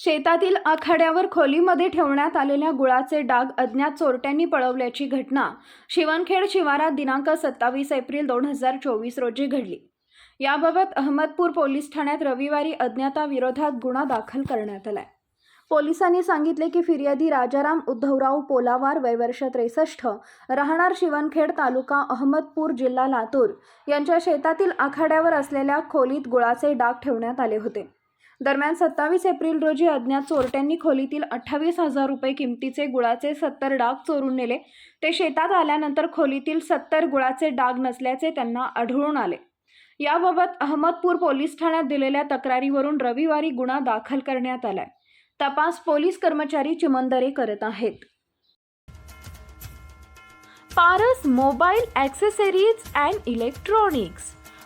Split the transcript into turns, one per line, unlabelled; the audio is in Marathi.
शेतातील आखाड्यावर खोलीमध्ये ठेवण्यात आलेल्या गुळाचे डाग अज्ञात चोरट्यांनी पळवल्याची घटना शिवणखेड शिवारात दिनांक सत्तावीस एप्रिल दोन हजार चोवीस रोजी घडली. याबाबत अहमदपूर पोलीस ठाण्यात रविवारी अज्ञाताविरोधात गुन्हा दाखल करण्यात आलाय. पोलिसांनी सांगितले की फिर्यादी राजाराम उद्धवराव पोलावार वयवर्ष त्रेसष्ट राहणार शिवणखेड तालुका अहमदपूर जिल्हा लातूर यांच्या शेतातील आखाड्यावर असलेल्या खोलीत गुळाचे डाग ठेवण्यात आले होते. दरम्यान सत्तावीस एप्रिल रोजी अज्ञात चोरट्यांनी खोलीतील अठ्ठावीस हजार रुपये किमतीचे गुळाचे सत्तर डाग चोरून नेले. ते शेतात आल्यानंतर खोलीतील सत्तर गुळाचे डाग नसल्याचे त्यांना आढळून आले. याबाबत अहमदपूर पोलीस ठाण्यात दिलेल्या तक्रारीवरून रविवारी गुन्हा दाखल करण्यात आलाय. तपास पोलीस कर्मचारी चिमंदरे करत आहेत. Paras mobile accessories and electronics